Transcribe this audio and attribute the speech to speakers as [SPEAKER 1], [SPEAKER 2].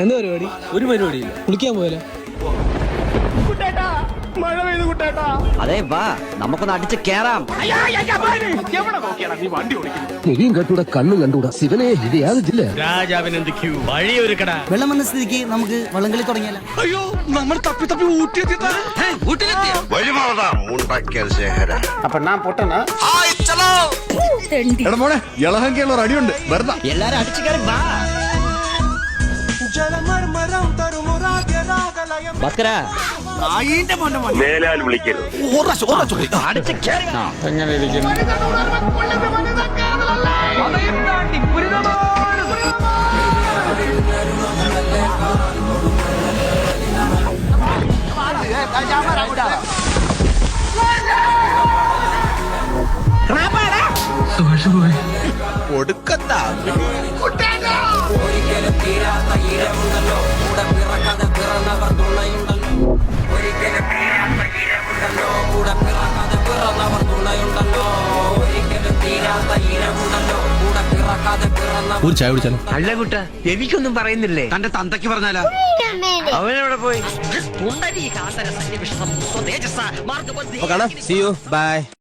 [SPEAKER 1] എന്താ പരിപാടി?
[SPEAKER 2] ഒരു പരിപാടി
[SPEAKER 1] കുളിക്കാൻ പോയല്ലോ
[SPEAKER 3] അതെ വാ നമുക്കൊന്ന് അടിച്ച് കേറാം.
[SPEAKER 4] കണ്ടൂടാ കണ്ണും കണ്ടൂടാ ശിവനെ ഇത്
[SPEAKER 2] രാജാവിനെന്ത് ക്യൂ? വഴിയൊരുക്കടാ.
[SPEAKER 3] വെള്ളം വന്ന സ്ഥിതിക്ക് നമുക്ക് വള്ളംകളി
[SPEAKER 5] തുടങ്ങിയല്ല അയ്യോ നമ്മൾ തപ്പി തപ്പി വെറുതെ
[SPEAKER 3] എല്ലാരും അടിച്ചു കയറി വാ. ഭാസ്കര
[SPEAKER 6] മേലാൽ വിളിക്കരുത്.
[SPEAKER 3] അടിച്ച് കേറി വാ.
[SPEAKER 2] ഒരു ചായ കുടിച്ചാലോ
[SPEAKER 7] അല്ല കുട്ട എനിക്കൊന്നും പറയുന്നില്ലേ
[SPEAKER 3] തന്റെ തന്തയ്ക്ക് പറഞ്ഞാലോ
[SPEAKER 7] അവനെവിടെ പോയി
[SPEAKER 2] കാണാം സി യു ബൈ